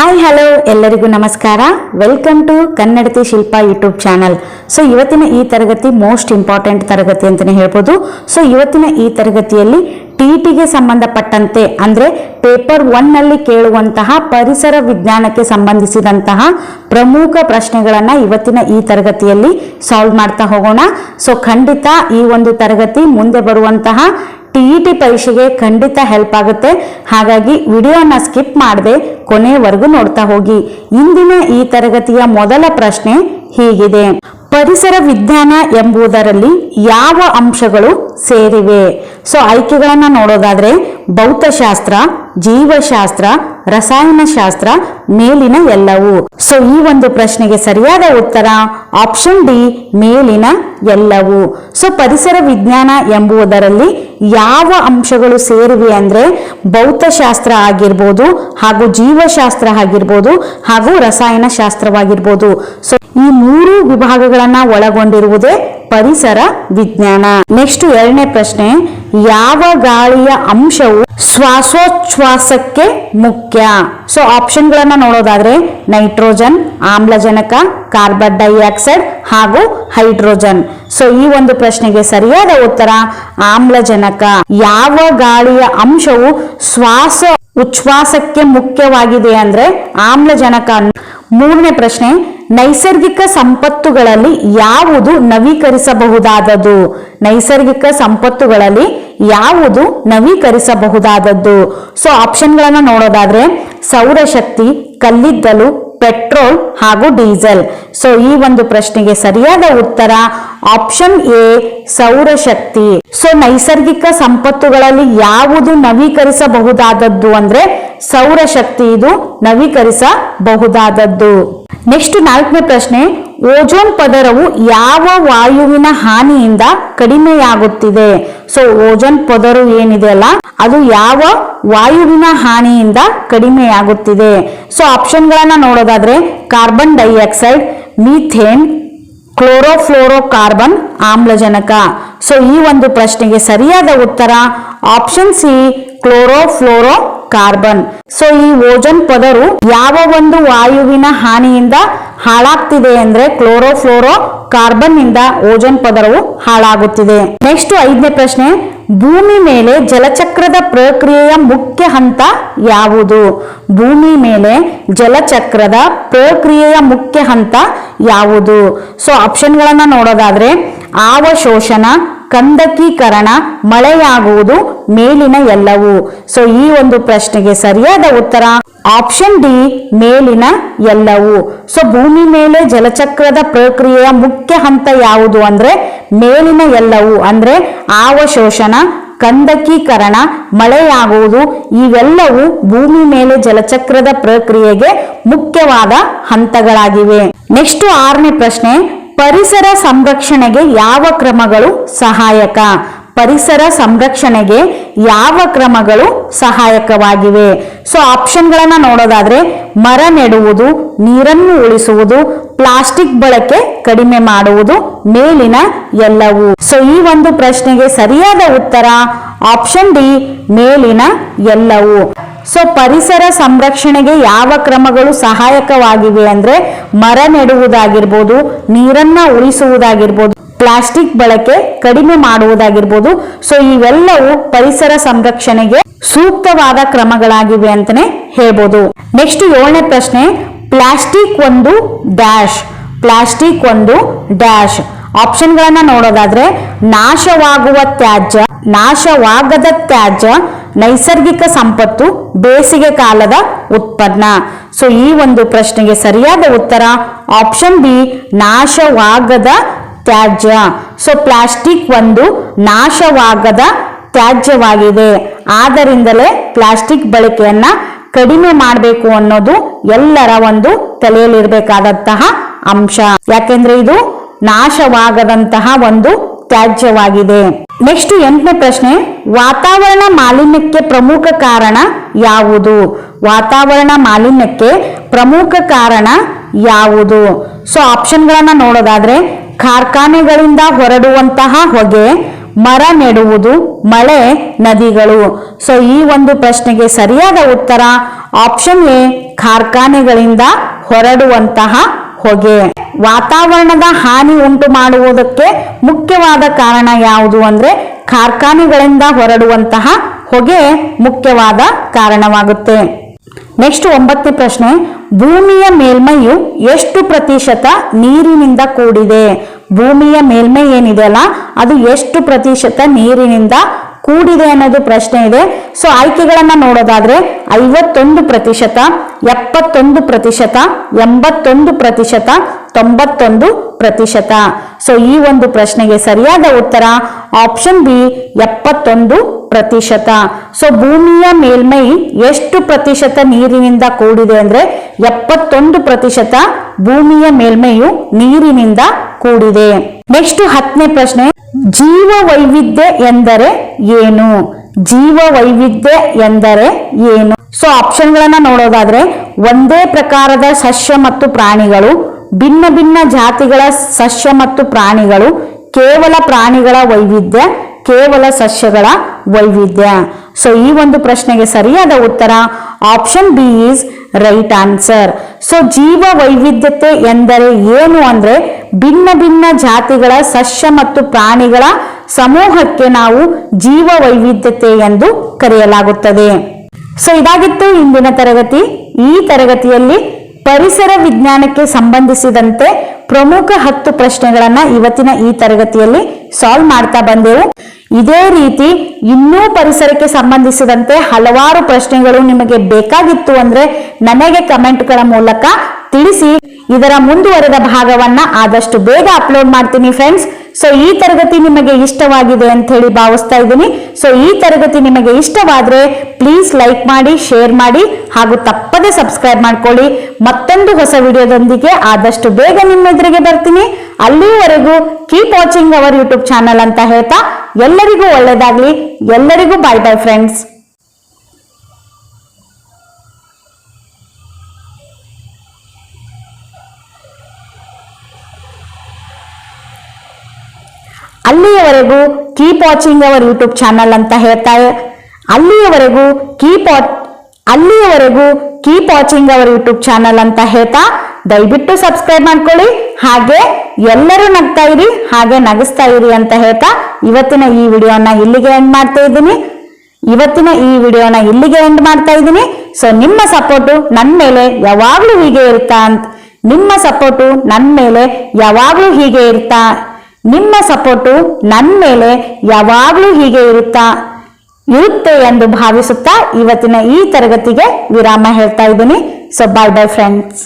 Hi hello ಎಲ್ಲರಿಗೂ ನಮಸ್ಕಾರ. Welcome to Kannadathi Shilpa YouTube channel so ಇವತ್ತಿನ ಈ ತರಗತಿ ಮೋಸ್ಟ್ ಇಂಪಾರ್ಟೆಂಟ್ ತರಗತಿ ಅಂತಲೇ ಹೇಳ್ಬೋದು. ಸೊ ಇವತ್ತಿನ ಈ ತರಗತಿಯಲ್ಲಿ ಟಿಟಿಗೆ ಸಂಬಂಧಪಟ್ಟಂತೆ, ಅಂದರೆ ಪೇಪರ್ ಒನ್ನಲ್ಲಿ ಕೇಳುವಂತಹ ಪರಿಸರ ವಿಜ್ಞಾನಕ್ಕೆ ಸಂಬಂಧಿಸಿದಂತಹ ಪ್ರಮುಖ ಪ್ರಶ್ನೆಗಳನ್ನು ಇವತ್ತಿನ ಈ ತರಗತಿಯಲ್ಲಿ ಸಾಲ್ವ್ ಮಾಡ್ತಾ ಹೋಗೋಣ. ಸೊ ಖಂಡಿತ ಈ ಒಂದು ತರಗತಿ ಮುಂದೆ ಬರುವಂತಹ ಟಿಇಟಿ ಪರೀಕ್ಷೆಗೆ ಖಂಡಿತ ಹೆಲ್ಪ್ ಆಗುತ್ತೆ. ಹಾಗಾಗಿ ವಿಡಿಯೋನ ಸ್ಕಿಪ್ ಮಾಡದೆ ಕೊನೆಯವರೆಗೂ ನೋಡ್ತಾ ಹೋಗಿ. ಇಂದಿನ ಈ ತರಗತಿಯ ಮೊದಲ ಪ್ರಶ್ನೆ ಹೀಗಿದೆ. ಪರಿಸರ ವಿಜ್ಞಾನ ಎಂಬುದರಲ್ಲಿ ಯಾವ ಅಂಶಗಳು ಸೇರಿವೆ? ಸೊ ಆಯ್ಕೆಗಳನ್ನು ನೋಡೋದಾದ್ರೆ ಭೌತಶಾಸ್ತ್ರ, ಜೀವಶಾಸ್ತ್ರ, ರಸಾಯನಶಾಸ್ತ್ರ ಮೇಲಿನ ಎಲ್ಲವೂ. ಸೊ ಈ ಒಂದು ಪ್ರಶ್ನೆಗೆ ಸರಿಯಾದ ಉತ್ತರ ಆಪ್ಷನ್ ಡಿ ಮೇಲಿನ ಎಲ್ಲವೂ. ಸೊ ಪರಿಸರ ವಿಜ್ಞಾನ ಎಂಬುದರಲ್ಲಿ ಯಾವ ಅಂಶಗಳು ಸೇರಿವೆ ಅಂದ್ರೆ ಭೌತಶಾಸ್ತ್ರ ಆಗಿರ್ಬೋದು ಹಾಗೂ ಜೀವಶಾಸ್ತ್ರ ಆಗಿರ್ಬೋದು ಹಾಗೂ ರಸಾಯನಶಾಸ್ತ್ರವಾಗಿರ್ಬೋದು. ಸೊ ಈ ಮೂರು ವಿಭಾಗಗಳನ್ನ ಒಳಗೊಂಡಿರುವುದೇ ಪರಿಸರ ವಿಜ್ಞಾನ. ನೆಕ್ಸ್ಟ್ ಎರಡನೇ ಪ್ರಶ್ನೆ, ಯಾವ ಗಾಳಿಯ ಅಂಶವು ಶ್ವಾಸೋಚ್ಛ್ವಾಸಕ್ಕೆ ಮುಖ್ಯ? ಸೊ ಆಪ್ಷನ್ಗಳನ್ನ ನೋಡೋದಾದ್ರೆ ನೈಟ್ರೋಜನ್, ಆಮ್ಲಜನಕ ಕಾರ್ಬನ್ ಡೈಆಕ್ಸೈಡ್ ಹಾಗೂ ಹೈಡ್ರೋಜನ್. ಸೊ ಈ ಒಂದು ಪ್ರಶ್ನೆಗೆ ಸರಿಯಾದ ಉತ್ತರ ಆಮ್ಲಜನಕ. ಯಾವ ಗಾಳಿಯ ಅಂಶವು ಶ್ವಾಸ ಉಚ್ಛ್ವಾಸಕ್ಕೆ ಮುಖ್ಯವಾಗಿದೆ ಅಂದ್ರೆ ಆಮ್ಲಜನಕ ಮೂರನೇ ಪ್ರಶ್ನೆ ನೈಸರ್ಗಿಕ ಸಂಪತ್ತುಗಳಲ್ಲಿ ಯಾವುದು ನವೀಕರಿಸಬಹುದಾದದ್ದು? ನೈಸರ್ಗಿಕ ಸಂಪತ್ತುಗಳಲ್ಲಿ ಯಾವುದು ನವೀಕರಿಸಬಹುದಾದದ್ದು? ಸೊ ಆಪ್ಷನ್ಗಳನ್ನ ನೋಡೋದಾದ್ರೆ, ಸೌರಶಕ್ತಿ, ಕಲ್ಲಿದ್ದಲು, ಪೆಟ್ರೋಲ್ ಹಾಗೂ ಡೀಸೆಲ್. ಸೊ ಈ ಒಂದು ಪ್ರಶ್ನೆಗೆ ಸರಿಯಾದ ಉತ್ತರ ಆಪ್ಷನ್ ಎ ಸೌರಶಕ್ತಿ. ಸೊ ನೈಸರ್ಗಿಕ ಸಂಪತ್ತುಗಳಲ್ಲಿ ಯಾವುದು ನವೀಕರಿಸಬಹುದಾದದ್ದು ಅಂದ್ರೆ, ಸೌರಶಕ್ತಿ ಇದು ನವೀಕರಿಸಬಹುದಾದದ್ದು. ನೆಕ್ಸ್ಟ್ ನಾಲ್ಕನೇ ಪ್ರಶ್ನೆ, ಓಜೋನ್ ಪದರವು ಯಾವ ವಾಯುವಿನ ಹಾನಿಯಿಂದ ಕಡಿಮೆಯಾಗುತ್ತಿದೆ? ಸೊ ಓಜೋನ್ ಪದರು ಏನಿದೆ ಅಲ್ಲ, ಅದು ಯಾವ ವಾಯುವಿನ ಹಾನಿಯಿಂದ ಕಡಿಮೆಯಾಗುತ್ತಿದೆ? ಸೊ ಆಪ್ಷನ್ಗಳನ್ನ ನೋಡೋದಾದ್ರೆ carbon dioxide methane chlorofluorocarbon ಆಮ್ಲಜನಕ. ಸೊ ಈ ಒಂದು ಪ್ರಶ್ನೆಗೆ ಸರಿಯಾದ ಉತ್ತರ option C chlorofluorocarbon. So ಈ ಓಜೋನ್ ಪದರು ಯಾವ ಒಂದು ವಾಯುವಿನ ಹಾನಿಯಿಂದ ಹಾಳಾಗ್ತಿದೆ ಅಂದ್ರೆ ಕ್ಲೋರೋಫ್ಲೋರೋ ಕಾರ್ಬನ್ನಿಂದ ಓಜೋನ್ ಪದರವು ಹಾಳಾಗುತ್ತಿದೆ. ನೆಕ್ಸ್ಟ್ ಐದನೇ ಪ್ರಶ್ನೆ, ಭೂಮಿ ಮೇಲೆ ಜಲಚಕ್ರದ ಪ್ರಕ್ರಿಯೆಯ ಮುಖ್ಯ ಹಂತ ಯಾವುದು? ಭೂಮಿ ಮೇಲೆ ಜಲಚಕ್ರದ ಪ್ರಕ್ರಿಯೆಯ ಮುಖ್ಯ ಹಂತ ಯಾವುದು? ಸೊ ಆಪ್ಷನ್ಗಳನ್ನ ನೋಡೋದಾದ್ರೆ, ಆವಶೋಷಣ ಕಂದಕೀಕರಣ ಮಳೆಯಾಗುವುದು ಮೇಲಿನ ಎಲ್ಲವೂ. ಸೊ ಈ ಒಂದು ಪ್ರಶ್ನೆಗೆ ಸರಿಯಾದ ಉತ್ತರ ಆಪ್ಷನ್ ಡಿ ಮೇಲಿನ ಎಲ್ಲವೂ. ಸೊ ಭೂಮಿ ಮೇಲೆ ಜಲಚಕ್ರದ ಪ್ರಕ್ರಿಯೆಯ ಮುಖ್ಯ ಹಂತ ಯಾವುದು ಅಂದ್ರೆ ಮೇಲಿನ ಎಲ್ಲವೂ. ಅಂದ್ರೆ ಆವಶೋಷಣ, ಕಂದಕೀಕರಣ, ಮಳೆಯಾಗುವುದು, ಇವೆಲ್ಲವೂ ಭೂಮಿ ಮೇಲೆ ಜಲಚಕ್ರದ ಪ್ರಕ್ರಿಯೆಗೆ ಮುಖ್ಯವಾದ ಹಂತಗಳಾಗಿವೆ. ನೆಕ್ಸ್ಟ್ ಆರನೇ ಪ್ರಶ್ನೆ ಪರಿಸರ ಸಂರಕ್ಷಣೆಗೆ ಯಾವ ಕ್ರಮಗಳು ಸಹಾಯಕ? ಪರಿಸರ ಸಂರಕ್ಷಣೆಗೆ ಯಾವ ಕ್ರಮಗಳು ಸಹಾಯಕವಾಗಿವೆ? ಸೊ ಆಪ್ಷನ್ಗಳನ್ನ ನೋಡೋದಾದ್ರೆ, ಮರ ನೆಡುವುದು, ನೀರನ್ನು ಉಳಿಸುವುದು, ಪ್ಲಾಸ್ಟಿಕ್ ಬಳಕೆ ಕಡಿಮೆ ಮಾಡುವುದು, ಮೇಲಿನ ಎಲ್ಲವೂ. ಸೊ ಈ ಒಂದು ಪ್ರಶ್ನೆಗೆ ಸರಿಯಾದ ಉತ್ತರ ಆಪ್ಷನ್ ಡಿ ಮೇಲಿನ ಎಲ್ಲವೂ. ಸೊ ಪರಿಸರ ಸಂರಕ್ಷಣೆಗೆ ಯಾವ ಕ್ರಮಗಳು ಸಹಾಯಕವಾಗಿವೆ ಅಂದ್ರೆ ಮರ ನೆಡುವುದಾಗಿರ್ಬೋದು, ನೀರನ್ನ ಉಳಿಸುವುದಾಗಿರ್ಬೋದು, ಪ್ಲಾಸ್ಟಿಕ್ ಬಳಕೆ ಕಡಿಮೆ ಮಾಡುವುದಾಗಿರ್ಬೋದು. ಸೊ ಇವೆಲ್ಲವೂ ಪರಿಸರ ಸಂರಕ್ಷಣೆಗೆ ಸೂಕ್ತವಾದ ಕ್ರಮಗಳಾಗಿವೆ ಅಂತಾನೆ ಹೇಳ್ಬೋದು. ನೆಕ್ಸ್ಟ್ ಏಳನೇ ಪ್ರಶ್ನೆ, ಪ್ಲಾಸ್ಟಿಕ್ ಒಂದು ಡ್ಯಾಶ್, ಪ್ಲಾಸ್ಟಿಕ್ ಒಂದು ಡ್ಯಾಶ್. ಆಪ್ಷನ್ಗಳನ್ನ ನೋಡೋದಾದ್ರೆ, ನಾಶವಾಗುವ ತ್ಯಾಜ್ಯ, ನಾಶವಾಗದ ತ್ಯಾಜ್ಯ ನೈಸರ್ಗಿಕ ಸಂಪತ್ತು ಬೇಸಿಗೆ ಕಾಲದ ಉತ್ಪನ್ನ. ಸೊ ಈ ಒಂದು ಪ್ರಶ್ನೆಗೆ ಸರಿಯಾದ ಉತ್ತರ ಆಪ್ಷನ್ ಬಿ ನಾಶವಾಗದ ತ್ಯಾಜ್ಯ. ಸೊ ಪ್ಲಾಸ್ಟಿಕ್ ಒಂದು ನಾಶವಾಗದ ತ್ಯಾಜ್ಯವಾಗಿದೆ. ಆದ್ದರಿಂದಲೇ ಪ್ಲಾಸ್ಟಿಕ್ ಬಳಕೆಯನ್ನ ಕಡಿಮೆ ಮಾಡಬೇಕು ಅನ್ನೋದು ಎಲ್ಲರ ಒಂದು ತಲೆಯಲ್ಲಿರಬೇಕಾದಂತಹ ಅಂಶ. ಯಾಕೆಂದ್ರೆ ಇದು ನಾಶವಾಗದಂತಹ ಒಂದು ತ್ಯಾಜ್ಯವಾಗಿದೆ. ನೆಕ್ಸ್ಟ್ ಎಂಟನೇ ಪ್ರಶ್ನೆ, ವಾತಾವರಣ ಮಾಲಿನ್ಯಕ್ಕೆ ಪ್ರಮುಖ ಕಾರಣ ಯಾವುದು? ವಾತಾವರಣ ಮಾಲಿನ್ಯಕ್ಕೆ ಪ್ರಮುಖ ಕಾರಣ ಯಾವುದು? ಸೊ ಆಪ್ಷನ್ಗಳನ್ನ ನೋಡೋದಾದ್ರೆ, ಕಾರ್ಖಾನೆಗಳಿಂದ ಹೊರಡುವಂತಹ ಹೊಗೆ, ಮರ ನೆಡುವುದು, ಮಳೆ, ನದಿಗಳು. ಸೊ ಈ ಒಂದು ಪ್ರಶ್ನೆಗೆ ಸರಿಯಾದ ಉತ್ತರ ಆಪ್ಷನ್ ಎ ಕಾರ್ಖಾನೆಗಳಿಂದ ಹೊರಡುವಂತಹ ಹೊಗೆ. ವಾತಾವರಣದ ಹಾನಿ ಉಂಟು ಮಾಡುವುದಕ್ಕೆ ಮುಖ್ಯವಾದ ಕಾರಣ ಯಾವುದು ಅಂದ್ರೆ ಕಾರ್ಖಾನೆಗಳಿಂದ ಹೊರಡುವಂತಹ ಹೊಗೆ ಮುಖ್ಯವಾದ ಕಾರಣವಾಗುತ್ತೆ. ನೆಕ್ಸ್ಟ್ ಒಂಬತ್ತನೇ ಪ್ರಶ್ನೆ, ಭೂಮಿಯ ಮೇಲ್ಮೈಯು ಎಷ್ಟು ಪ್ರತಿಶತ ನೀರಿನಿಂದ ಕೂಡಿದೆ? ಭೂಮಿಯ ಮೇಲ್ಮೈ ಏನಿದೆ ಅಲ್ಲ? ಅದು ಎಷ್ಟು ಪ್ರತಿಶತ ನೀರಿನಿಂದ ಕೂಡಿದೆ ಅನ್ನೋದು ಪ್ರಶ್ನೆ ಇದೆ. ಸೊ ಆಯ್ಕೆಗಳನ್ನ ನೋಡೋದಾದ್ರೆ ಐವತ್ತೊಂದು ಪ್ರತಿಶತ, ಎಪ್ಪತ್ತೊಂದು ಪ್ರತಿಶತ, ಎಂಬತ್ತೊಂದು ಪ್ರತಿಶತ, ತೊಂಬತ್ತೊಂದು ಪ್ರತಿಶತ. ಸೊ ಈ ಒಂದು ಪ್ರಶ್ನೆಗೆ ಸರಿಯಾದ ಉತ್ತರ ಆಪ್ಷನ್ ಬಿ ಎಪ್ಪತ್ತೊಂದು ಪ್ರತಿಶತ. ಸೊ ಭೂಮಿಯ ಮೇಲ್ಮೈ ಎಷ್ಟು ಪ್ರತಿಶತ ನೀರಿನಿಂದ ಕೂಡಿದೆ ಅಂದ್ರೆ ಎಪ್ಪತ್ತೊಂದು ಪ್ರತಿಶತ ಭೂಮಿಯ ಮೇಲ್ಮೆಯು ನೀರಿನಿಂದ ಕೂಡಿದೆ. ನೆಕ್ಸ್ಟ್ ಹತ್ತನೇ ಪ್ರಶ್ನೆ ಜೀವ ವೈವಿಧ್ಯ ಎಂದರೆ ಏನು? ಜೀವ ವೈವಿಧ್ಯ ಎಂದರೆ ಏನು? ಸೊ ಆಪ್ಷನ್ಗಳನ್ನ ನೋಡೋದಾದ್ರೆ, ಒಂದೇ ಪ್ರಕಾರದ ಸಸ್ಯ ಮತ್ತು ಪ್ರಾಣಿಗಳು, ಭಿನ್ನ ಭಿನ್ನ ಜಾತಿಗಳ ಸಸ್ಯ ಮತ್ತು ಪ್ರಾಣಿಗಳು, ಕೇವಲ ಪ್ರಾಣಿಗಳ ವೈವಿಧ್ಯ, ಕೇವಲ ಸಸ್ಯಗಳ ವೈವಿಧ್ಯ. ಸೊ ಈ ಒಂದು ಪ್ರಶ್ನೆಗೆ ಸರಿಯಾದ ಉತ್ತರ option B is right answer so ಜೀವ ವೈವಿಧ್ಯತೆ ಎಂದರೆ ಏನು ಅಂದ್ರೆ ಭಿನ್ನ ಭಿನ್ನ ಜಾತಿಗಳ ಸಸ್ಯ ಮತ್ತು ಪ್ರಾಣಿಗಳ ಸಮೂಹಕ್ಕೆ ನಾವು ಜೀವ ವೈವಿಧ್ಯತೆ ಎಂದು ಕರೆಯಲಾಗುತ್ತದೆ. ಸೊ ಇದಾಗಿತ್ತು ಇಂದಿನ ತರಗತಿ. ಈ ತರಗತಿಯಲ್ಲಿ ಪರಿಸರ ವಿಜ್ಞಾನಕ್ಕೆ ಸಂಬಂಧಿಸಿದಂತೆ ಪ್ರಮುಖ ಹತ್ತು ಪ್ರಶ್ನೆಗಳನ್ನ ಇವತ್ತಿನ ಈ ತರಗತಿಯಲ್ಲಿ ಸಾಲ್ವ್ ಮಾಡ್ತಾ ಬಂದೆವು. ಇದೇ ರೀತಿ ಇನ್ನೂ ಪರಿಸರಕ್ಕೆ ಸಂಬಂಧಿಸಿದಂತೆ ಹಲವಾರು ಪ್ರಶ್ನೆಗಳು ನಿಮಗೆ ಬೇಕಾಗಿತ್ತು ಅಂದ್ರೆ ನನಗೆ ಕಮೆಂಟ್ಗಳ ಮೂಲಕ ತಿಳಿಸಿ. ಇದರ ಮುಂದುವರೆದ ಭಾಗವನ್ನ ಆದಷ್ಟು ಬೇಗ ಅಪ್ಲೋಡ್ ಮಾಡ್ತೀನಿ ಫ್ರೆಂಡ್ಸ್ ಸೊ ಈ ತರಗತಿ ನಿಮಗೆ ಇಷ್ಟವಾಗಿದೆ ಅಂತ ಹೇಳಿ ಭಾವಿಸ್ತಾ ಇದ್ದೀನಿ. ಸೊ ಈ ತರಗತಿ ನಿಮಗೆ ಇಷ್ಟವಾದ್ರೆ ಪ್ಲೀಸ್ ಲೈಕ್ ಮಾಡಿ ಶೇರ್ ಮಾಡಿ ಹಾಗೂ ತಪ್ಪದೆ ಸಬ್ಸ್ಕ್ರೈಬ್ ಮಾಡ್ಕೊಳ್ಳಿ. ಮತ್ತೊಂದು ಹೊಸ ವಿಡಿಯೋದೊಂದಿಗೆ ಆದಷ್ಟು ಬೇಗ ನಿಮ್ಮೆದುರಿಗೆ ಬರ್ತೀನಿ. ಅಲ್ಲಿವರೆಗೂ keep watching our YouTube channel ಅಂತ ಹೇಳ್ತಾ ಎಲ್ಲರಿಗೂ ಒಳ್ಳೇದಾಗ್ಲಿ. ಎಲ್ಲರಿಗೂ ಬಾಯ್ ಬಾಯ್ ಫ್ರೆಂಡ್ಸ್ ಅಲ್ಲಿಯವರೆಗೂ keep watching our YouTube channel ಅಂತ ಹೇಳ್ತಾ ಅಲ್ಲಿಯವರೆಗೂ ಕೀಪ್ ಅಲ್ಲಿಯವರೆಗೂ keep watching our YouTube channel ಅಂತ ಹೇಳ್ತಾ ದಯವಿಟ್ಟು ಸಬ್ಸ್ಕ್ರೈಬ್ ಮಾಡ್ಕೊಳ್ಳಿ. ಹಾಗೆ ಎಲ್ಲರೂ ನಗ್ತಾ ಇರಿ, ಹಾಗೆ ನಗಿಸ್ತಾ ಇರಿ ಅಂತ ಹೇಳ್ತಾ ಇವತ್ತಿನ ಈ ವಿಡಿಯೋನ ಇಲ್ಲಿಗೆ ಎಂಡ್ ಮಾಡ್ತಾ ಇದ್ದೀನಿ. ಇವತ್ತಿನ ಈ ವಿಡಿಯೋನ ಇಲ್ಲಿಗೆ ಎಂಡ್ ಮಾಡ್ತಾ ಇದ್ದೀನಿ. ಸೊ ನಿಮ್ಮ ಸಪೋರ್ಟು ನನ್ನ ಮೇಲೆ ಯಾವಾಗಲೂ ಹೀಗೆ ಇರ್ತಾ ಅಂತ. ನಿಮ್ಮ ಸಪೋರ್ಟು ನನ್ನ ಮೇಲೆ ಯಾವಾಗಲೂ ಹೀಗೆ ಇರ್ತಾ ನಿಮ್ಮ ಸಪೋರ್ಟು ನನ್ನ ಮೇಲೆ ಯಾವಾಗಲೂ ಹೀಗೆ ಇರುತ್ತಾ? ಇರುತ್ತೆ ಎಂದು ಭಾವಿಸುತ್ತಾ ಇವತ್ತಿನ ಈ ತರಗತಿಗೆ ವಿರಾಮ ಹೇಳ್ತಾ ಇದ್ದೀನಿ. So bye bye friends